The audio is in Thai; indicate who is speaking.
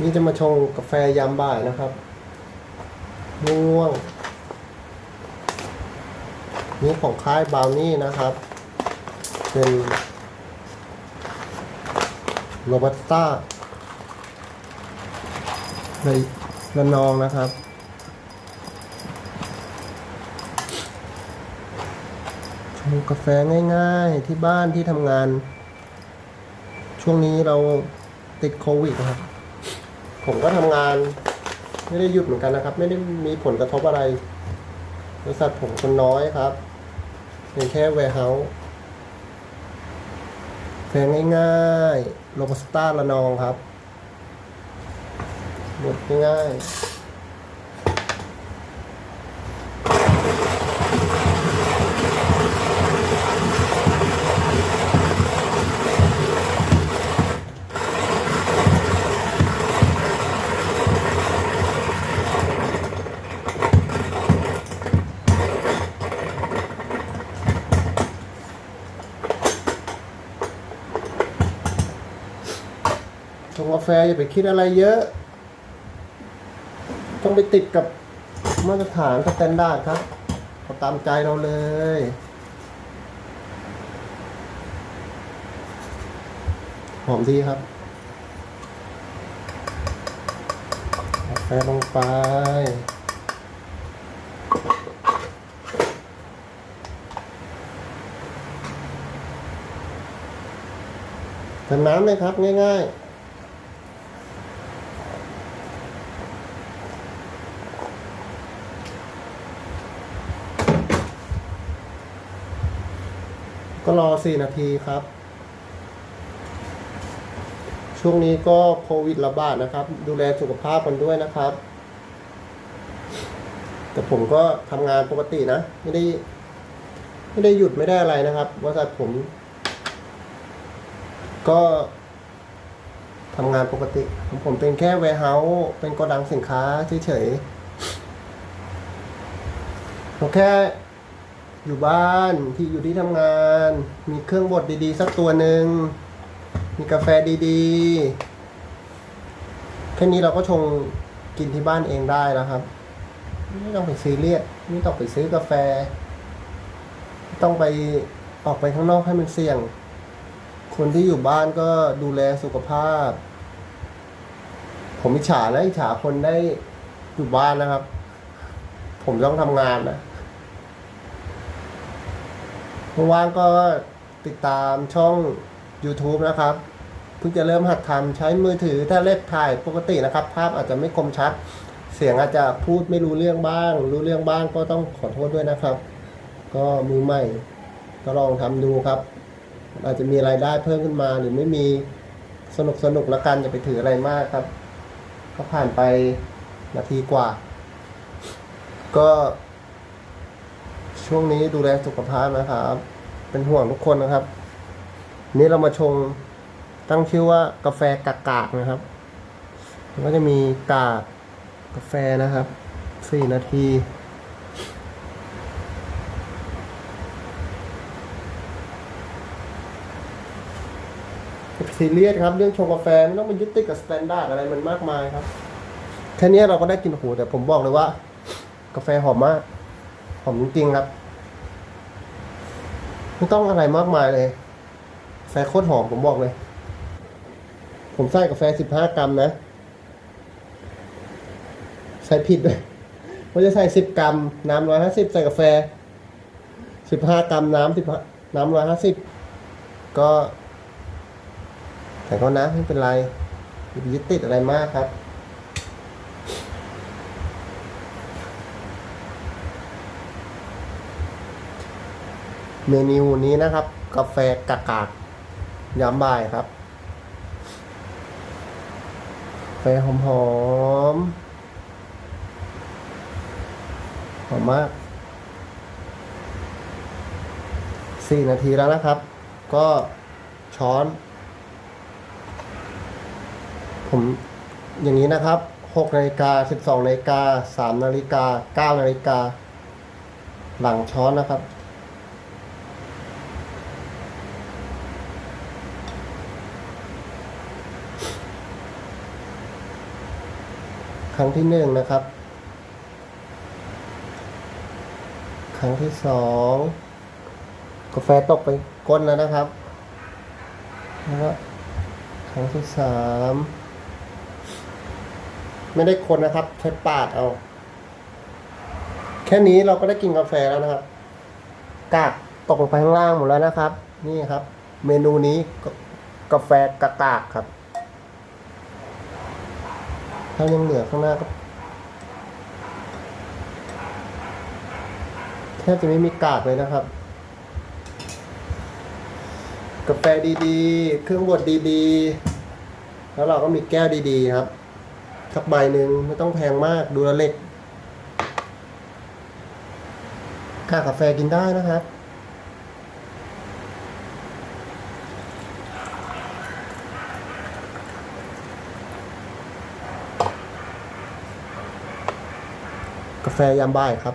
Speaker 1: นี่จะมาชงกาแฟยามบ่ายนะครับง่วง นี่ของค่ายบราวนี่นะครับ เป็นโรบัสต้าในระนองนะครับ ชงกาแฟง่ายๆที่บ้านที่ทำงาน ช่วงนี้เราติดโควิดนะครับ ผมก็ทำงาน ไม่ได้หยุดเหมือนกันนะครับ ไม่ได้มีผลกระทบอะไรบริษัทผมคนน้อยครับเป็นแค่แวร์เฮาส์แฟงง่ายๆโลบัสต้าละนองครับหมดง่ายๆ ชงกาแฟอย่าไปคิดอะไรเยอะ ต้องไปติดกับมาตรฐานสแตนดาร์ดครับเอาตามใจเราเลยหอมดีครับกาแฟลงไปเติมน้ำเลยครับ ง่าย ๆ ก็รอ 4 นาทีครับ ช่วงนี้ก็โควิดระบาดนะครับ ดูแลสุขภาพกันด้วยนะครับ แต่ผมก็ทำงานปกตินะ ไม่ได้ ไม่ได้หยุดไม่ได้อะไรนะครับบริษัทผม ก็ทำงานปกติของผมเป็นแค่ warehouse เป็นโกดังสินค้าเฉยๆผมแค่ อยู่บ้านที่อยู่ที่ทำงาน มีเครื่องบดดีๆ สักตัวหนึ่ง มีกาแฟดีๆ แค่นี้เราก็ชงกินที่บ้านเองได้แล้วครับ ไม่ต้องไปซีเรียสไม่ต้องไปซื้อกาแฟ ต้องไปออกไปข้างนอกให้มันเสี่ยง คนที่อยู่บ้านก็ดูแลสุขภาพ ผมอิจฉานะอิจฉาคนได้อยู่บ้านนะครับ ผมต้องทำงานนะ ว่างก็ติดตามช่อง YouTube นะครับ เพิ่งจะเริ่มหัดทำใช้มือถือถ้าเล็บถ่ายปกตินะครับ ภาพอาจจะไม่คมชัด เสียงอาจจะพูดไม่รู้เรื่องบ้าง รู้เรื่องบ้างก็ต้องขอโทษด้วยนะครับ ก็มือใหม่ก็ลองทำดูครับ อาจจะมีรายได้เพิ่มขึ้นมาหรือไม่มีสนุกสนุกละกันอย่าไปถืออะไรมากครับ ก็ผ่านไปนาทีกว่า ก็ ช่วงนี้ดูแลสุขภาพนะครับ เป็นห่วงทุกคนนะครับ นี่เรามาชงตั้งชื่อว่ากาแฟกากากนะครับก็จะมีกากกาแฟนะครับสี่นาทีซีเรียสครับเรื่องชงกาแฟไม่ต้องไปยึดติดกับสแตนดาร์ดอะไรมันมากมายครับ แค่นี้เราก็ได้กินโอ้โหแต่ผมบอกเลยว่า กาแฟหอมมาก หอมจริงครับ ไม่ต้องอะไรมากมายเลย แฟโคตรหอมผมบอกเลย ผมใส่กาแฟสิบห้ากรัมนะ ใส่ผิดเลยว่าจะใส่สิบกรัม น้ำร้อยห้าสิบใส่กาแฟสิบห้ากรัมน้ำสิบน้ำร้อยห้าสิบก็แต่ก็นะไม่เป็นไรอย่าไปยึดติดอะไรมากครับ เมนูนี้นะครับ กาแฟกากากยามบ่ายครับกาแฟหอมหอมหอมมากสี่นาทีแล้วนะครับ ก็ช้อน ผมอย่างนี้นะครับ6นาฬิกา12นาฬิกา3นาฬิกา9นาฬิกาหลังช้อนนะครับ ครั้งที่หนึ่งนะครับ ครั้งที่สองกาแฟตกไปก้นแล้วนะครับแล้วก็ครั้งที่สามไม่ได้คนนะครับใช้ปาดเอา แค่นี้เราก็ได้กินกาแฟแล้วนะครับกากตกลงไปข้างล่างหมดแล้วนะครับ นี่ครับ เมนูนี้กาแฟกากากครับ ถ้ายังเหลือข้างหน้าก็แทบจะไม่มีกากเลยนะครับ กาแฟดีๆ เครื่องบดดีๆ แล้วเราก็มีแก้วดีๆครับสักใบหนึ่งไม่ต้องแพงมากดูแลเล็กค่ากาแฟกินได้นะครับาแฟยามบ่ายครับ